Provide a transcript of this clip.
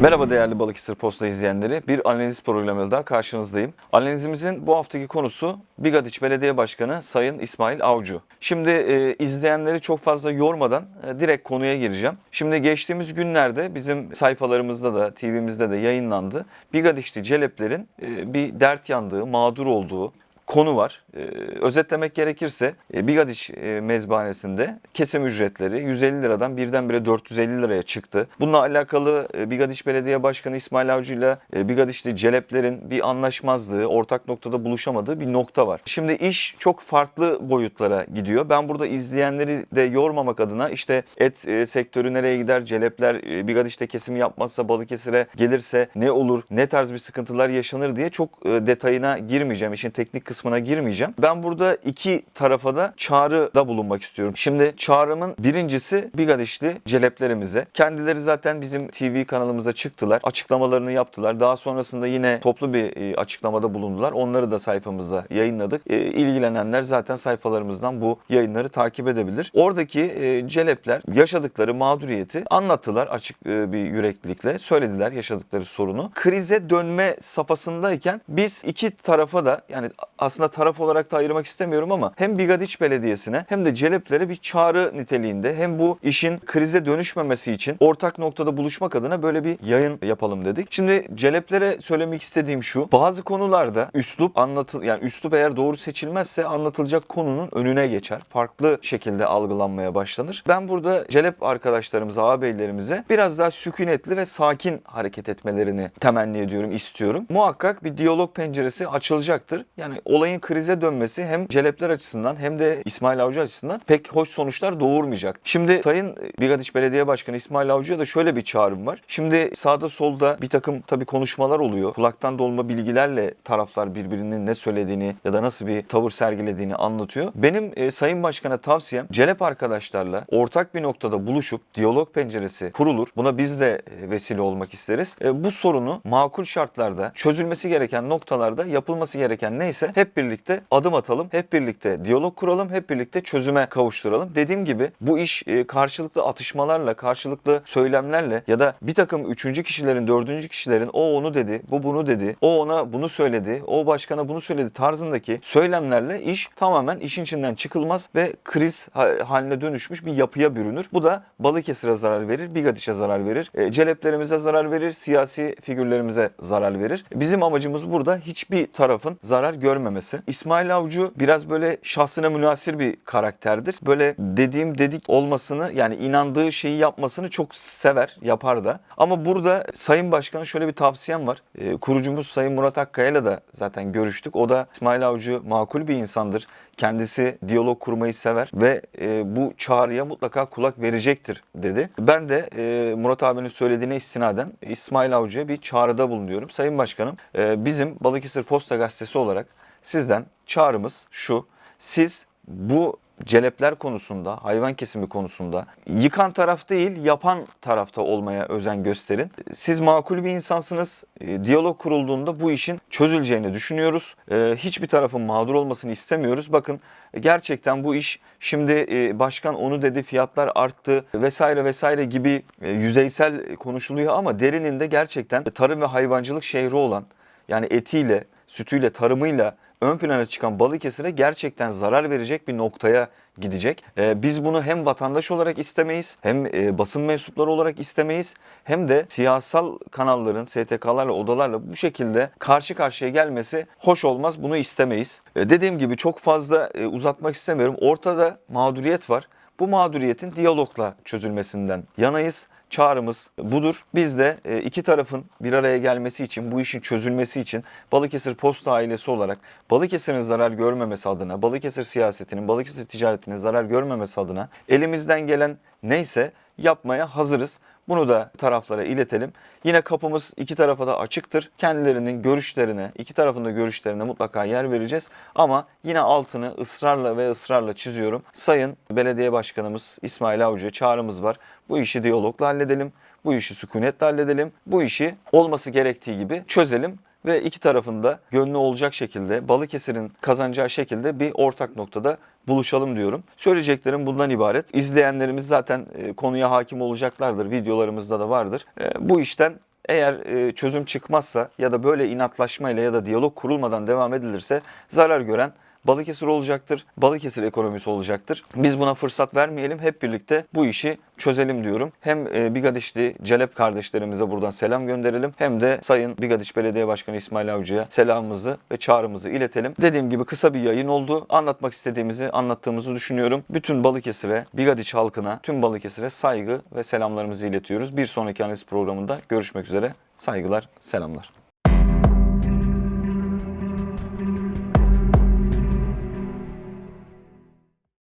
Merhaba değerli Balıkesir Posta izleyenleri. Bir analiz programıyla daha karşınızdayım. Analizimizin bu haftaki konusu Bigadiç Belediye Başkanı Sayın İsmail Avcı. Şimdi e, izleyenleri çok fazla yormadan e, direkt konuya gireceğim. Şimdi geçtiğimiz günlerde bizim sayfalarımızda da TV'mizde de yayınlandı. Bigadiçli Celeplerin e, bir dert yandığı, mağdur olduğu, konu var. Ee, özetlemek gerekirse e, Bigadiş e, kesim ücretleri 150 liradan birdenbire 450 liraya çıktı. Bununla alakalı e, Bigadiş Belediye Başkanı İsmail Avcı ile e, Bigadişli Celeplerin bir anlaşmazlığı, ortak noktada buluşamadığı bir nokta var. Şimdi iş çok farklı boyutlara gidiyor. Ben burada izleyenleri de yormamak adına işte et sektörü nereye gider, Celepler Bigadiş'te kesim yapmazsa Balıkesir'e gelirse ne olur, ne tarz bir sıkıntılar yaşanır diye çok detayına girmeyeceğim. İşin teknik kısmına girmeyeceğim. Ben burada iki tarafa da çağrıda bulunmak istiyorum. Şimdi çağrımın birincisi Bigadişli celeplerimize. Kendileri zaten bizim TV kanalımıza çıktılar. Açıklamalarını yaptılar. Daha sonrasında yine toplu bir e, açıklamada bulundular. Onları da sayfamızda yayınladık. E, ilgilenenler zaten sayfalarımızdan bu yayınları takip edebilir. Oradaki e, celepler yaşadıkları mağduriyeti anlattılar açık bir yüreklilikle. Söylediler yaşadıkları sorunu. Krize dönme safhasındayken biz iki tarafa da yani aslında taraf olarak da ayırmak istemiyorum ama hem Bigadiç Belediyesi'ne hem de Celeplere bir çağrı niteliğinde hem bu işin krize dönüşmemesi için ortak noktada buluşmak adına böyle bir yayın yapalım dedik. Şimdi Celeplere söylemek istediğim şu. Bazı konularda üslup anlatıl yani üslup eğer doğru seçilmezse anlatılacak konunun önüne geçer. Farklı şekilde algılanmaya başlanır. Ben burada Celep arkadaşlarımıza, ağabeylerimize biraz daha sükunetli ve sakin hareket etmelerini temenni ediyorum, istiyorum. Muhakkak bir diyalog penceresi açılacaktır. Yani olayın krize dönmesi hem Celepler açısından hem de İsmail Avcı açısından pek hoş sonuçlar doğurmayacak. Şimdi Sayın Bigadiç Belediye Başkanı İsmail Avcı'ya da şöyle bir çağrım var. Şimdi sağda solda bir takım tabii konuşmalar oluyor. Kulaktan dolma bilgilerle taraflar birbirinin ne söylediğini ya da nasıl bir tavır sergilediğini anlatıyor. Benim e, Sayın Başkan'a tavsiyem Celep arkadaşlarla ortak bir noktada buluşup diyalog penceresi kurulur. Buna biz de e, vesile olmak isteriz. E, bu sorunu makul şartlarda çözülmesi gereken noktalarda yapılması gereken neyse hep birlikte adım atalım. Hep birlikte diyalog kuralım. Hep birlikte çözüme kavuşturalım. Dediğim gibi bu iş e, karşılıklı atışmalarla, karşılıklı söylemlerle ya da bir takım üçüncü kişilerin, dördüncü kişilerin o onu dedi, bu bunu dedi, o ona bunu söyledi, o başkana bunu söyledi tarzındaki söylemlerle iş tamamen işin içinden çıkılmaz ve kriz ha- haline dönüşmüş bir yapıya bürünür. Bu da Balıkesir'e zarar verir, Bigadiş'e zarar verir, e, celeplerimize zarar verir, siyasi figürlerimize zarar verir. Bizim amacımız burada hiçbir tarafın zarar görmemesi. İsmail Avcı biraz böyle şahsına münasir bir karakterdir. Böyle dediğim dedik olmasını yani inandığı şeyi yapmasını çok sever, yapar da. Ama burada Sayın Başkan'a şöyle bir tavsiyem var. E, kurucumuz Sayın Murat Akkaya'yla da zaten görüştük. O da İsmail Avcı makul bir insandır. Kendisi diyalog kurmayı sever ve e, bu çağrıya mutlaka kulak verecektir dedi. Ben de e, Murat abinin söylediğine istinaden İsmail Avcı'ya bir çağrıda bulunuyorum. Sayın Başkanım e, bizim Balıkesir Posta Gazetesi olarak sizden çağrımız şu. Siz bu celepler konusunda, hayvan kesimi konusunda yıkan taraf değil, yapan tarafta olmaya özen gösterin. Siz makul bir insansınız. E, Diyalog kurulduğunda bu işin çözüleceğini düşünüyoruz. E, Hiçbir tarafın mağdur olmasını istemiyoruz. Bakın gerçekten bu iş şimdi e, başkan onu dedi, fiyatlar arttı vesaire vesaire gibi e, yüzeysel konuşuluyor ama derininde gerçekten tarım ve hayvancılık şehri olan yani etiyle, sütüyle, tarımıyla ön plana çıkan Balıkesir'e gerçekten zarar verecek bir noktaya gidecek. Ee, biz bunu hem vatandaş olarak istemeyiz, hem e, basın mensupları olarak istemeyiz, hem de siyasal kanalların, STK'larla, odalarla bu şekilde karşı karşıya gelmesi hoş olmaz. Bunu istemeyiz. Ee, dediğim gibi çok fazla e, uzatmak istemiyorum. Ortada mağduriyet var. Bu mağduriyetin diyalogla çözülmesinden yanayız. Çağrımız budur. Biz de e, iki tarafın bir araya gelmesi için, bu işin çözülmesi için Balıkesir Posta ailesi olarak Balıkesir'in zarar görmemesi adına, Balıkesir siyasetinin, Balıkesir ticaretinin zarar görmemesi adına elimizden gelen neyse yapmaya hazırız. Bunu da taraflara iletelim. Yine kapımız iki tarafa da açıktır. Kendilerinin görüşlerine, iki tarafın da görüşlerine mutlaka yer vereceğiz. Ama yine altını ısrarla ve ısrarla çiziyorum. Sayın Belediye Başkanımız İsmail Avcı çağrımız var. Bu işi diyalogla halledelim. Bu işi sükunetle halledelim. Bu işi olması gerektiği gibi çözelim ve iki tarafında gönlü olacak şekilde Balıkesir'in kazanacağı şekilde bir ortak noktada buluşalım diyorum. Söyleyeceklerim bundan ibaret. İzleyenlerimiz zaten e, konuya hakim olacaklardır. Videolarımızda da vardır. E, Bu işten Eğer e, çözüm çıkmazsa ya da böyle inatlaşmayla ya da diyalog kurulmadan devam edilirse zarar gören Balıkesir olacaktır. Balıkesir ekonomisi olacaktır. Biz buna fırsat vermeyelim. Hep birlikte bu işi çözelim diyorum. Hem e, Bigadişli Celep kardeşlerimize buradan selam gönderelim. Hem de Sayın Bigadiş Belediye Başkanı İsmail Avcı'ya selamımızı ve çağrımızı iletelim. Dediğim gibi kısa bir yayın oldu. Anlatmak istediğimizi anlattığımızı düşünüyorum. Bütün Balıkesir'e, Bigadiş halkına, tüm Balıkesir'e saygı ve selamlarımızı iletiyoruz. Bir sonraki analiz programında görüşmek üzere. Saygılar, selamlar.